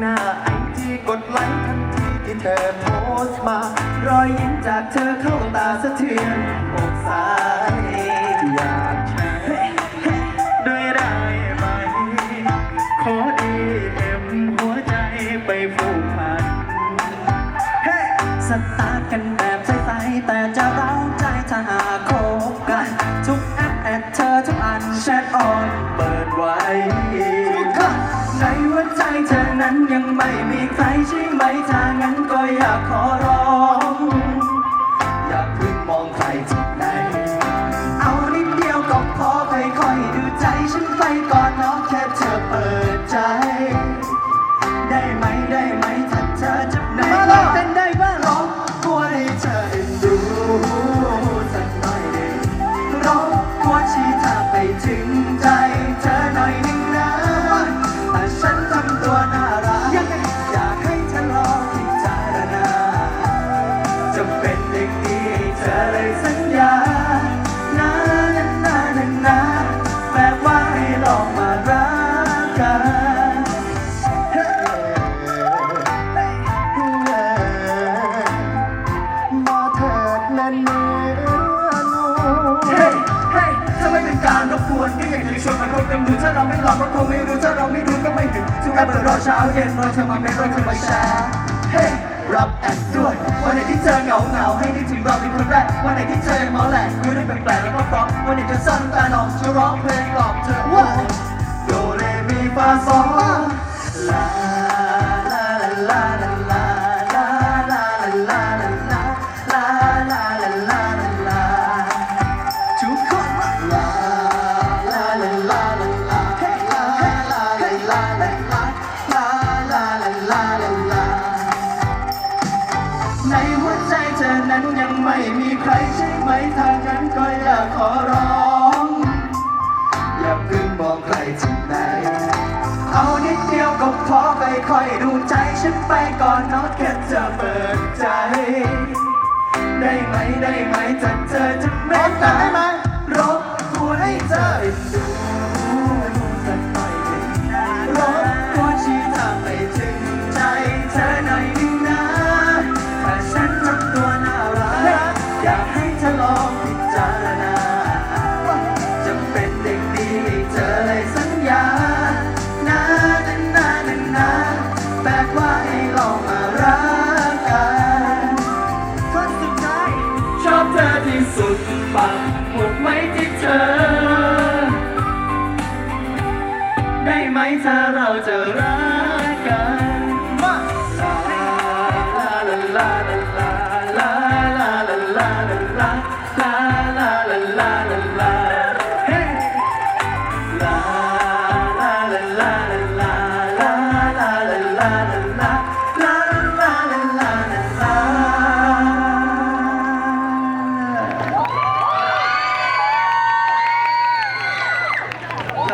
now. ที่เธอโพสมา รอยยิ้มจากเธอเข้าตาสะเทือนอกสายอยากแช้ด้วยได้ไหม ขอดีเอ็มหัวใจไปผูกพันเฮ้สตาร์ทกันแบบใสๆแต่จะเร้าใจถ้าหากคบกัน ทุกแอปแอดเธอทุกอันแชทออน นั้นยังไม่มีใครใช่ไหมถ้างั้นก็อยากขอร้อง อย่าเพิ่งมองใครที่ไหนเอานิดเดียวก็พอค่อยๆดูใจฉันไปก่อนเนาะแค่เธอเปิดใจ ได้ไหมได้ไหม เราไม่ลองก็คงไม่รู้ถ้าเราไม่รู้ก็ไม่ถึงทุกแอปเปิดรอเช้าเย็นรอเธอมาไม่รอเธอมาแชร์เฮ้รับแอดด้วยวันไหนที่เจอเหงาเหงาให้นึกถึงเราเป็นคนแรกวันไหนที่เจอยังเมาแหลกคุยได้แปลกๆแล้วก็เพราะวันไหนจะสั้นแต่หนองจะร้องเพลงหลอกเธอว่าโดเรมีฟาซอลา ในหัวใจเธอนั้นยังไม่มีใครใช่ไหมทางนั้นก็อยากขอร้อง อย่าเพิ่งมองใครที่ไหนเอานิดเดียวก็พอไปค่อยๆดูใจฉันไปก่อนนอะแค่เธอเปิดใจ ได้ไหมได้ไหมถ้าเธอจะเมตตาได้ไหมรบกวนให้เธอ ถ้าเราจะรักกันลาลาลาลาลา